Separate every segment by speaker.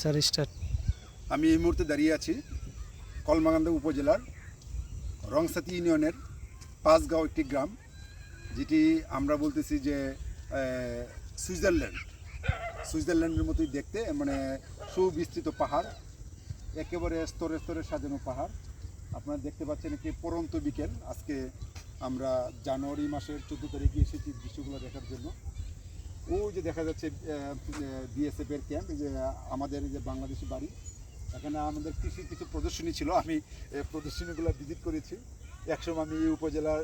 Speaker 1: Sir, start.
Speaker 2: আমি এই মুহূর্তে দাঁড়িয়ে আছি কলমাকান্দা উপজেলার রংসাতি ইউনিয়নের পাঁচগাঁও একটি গ্রাম, যেটি আমরা বলতেছি যে সুইজারল্যান্ড। সুইজারল্যান্ডের মতোই দেখতে মানে সুবিস্তৃত পাহাড়, একেবারে স্তরে স্তরে সাজানো পাহাড়। আপনারা দেখতে পাচ্ছেন একটি পরন্ত বিকেল। আজকে আমরা জানুয়ারি মাসের চোদ্দ তারিখে এসেছি দৃশ্যগুলো দেখার জন্য। ও যে দেখা যাচ্ছে বিএসএফ এর ক্যাম্প যে আমাদের যে বাংলাদেশি বাড়ি, এখানে আমাদের কৃষি কিছু প্রদর্শনী ছিল, আমি প্রদর্শনীগুলো ভিজিট করেছি। একসময় আমি এই উপজেলার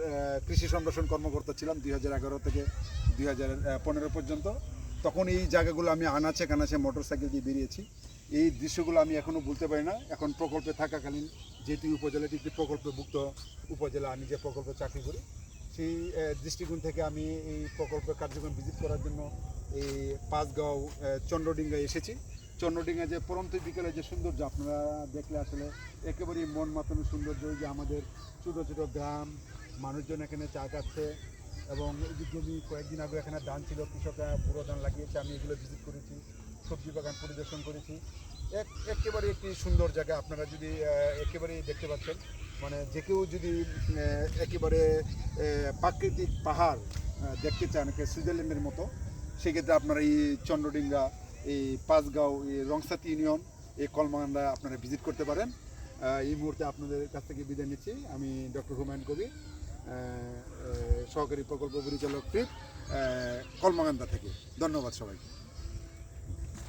Speaker 2: কৃষি সংরক্ষণ কর্মকর্তা ছিলাম, দুই হাজার এগারো থেকে দুই হাজার পনেরো পর্যন্ত। তখন এই জায়গাগুলো আমি আনাচে কানাচে মোটর সাইকেল দিয়ে বেরিয়েছি। এই দৃশ্যগুলো আমি এখনও বলতে পারি না। এখন প্রকল্পে থাকাকালীন এই উপজেলাটি একটি প্রকল্পভুক্ত উপজেলা, আমি যে প্রকল্পে চাকরি করি সেই দৃষ্টিকোণ থেকে আমি এই প্রকল্পের কার্যক্রম ভিজিট করার জন্য এই পাঁচগাঁও আহ, চন্দ্রডিঙ্গায় এসেছি। চন্দ্রডিঙ্গা যে পরন্ত বিকেলে যে সৌন্দর্য আপনারা দেখলে আসলে একেবারেই মন মাতানো সৌন্দর্য যে আমাদের ছোটো ছোটো গ্রাম মানুষজন এখানে চা খাচ্ছে এবং এই যে জমি কয়েকদিন আগে এখানে ধান ছিল কৃষকরা পুরো ধান লাগিয়েছে আমি এগুলো ভিজিট করেছি সবজি বাগান পরিদর্শন করেছি। এক একেবারে একটি সুন্দর জায়গা আপনারা যদি একেবারেই দেখতে পাচ্ছেন। মানে যে কেউ যদি একেবারে প্রাকৃতিক পাহাড় দেখতে চান সুইজারল্যান্ডের মতো সেক্ষেত্রে আপনারা এই চন্দ্রডিঙ্গা এই পাঁচগাঁও এই রংসাতি ইউনিয়ন এই কলমাকান্দা আপনারা ভিজিট করতে পারেন। এই মুহূর্তে আপনাদের কাছ থেকে বিদায় নিচ্ছি। আমি ডক্টর হুমায়ুন আহ, সহকারী প্রকল্প পরিচালক ফ্রিপ কলমাকান্দা থেকে। ধন্যবাদ সবাইকে।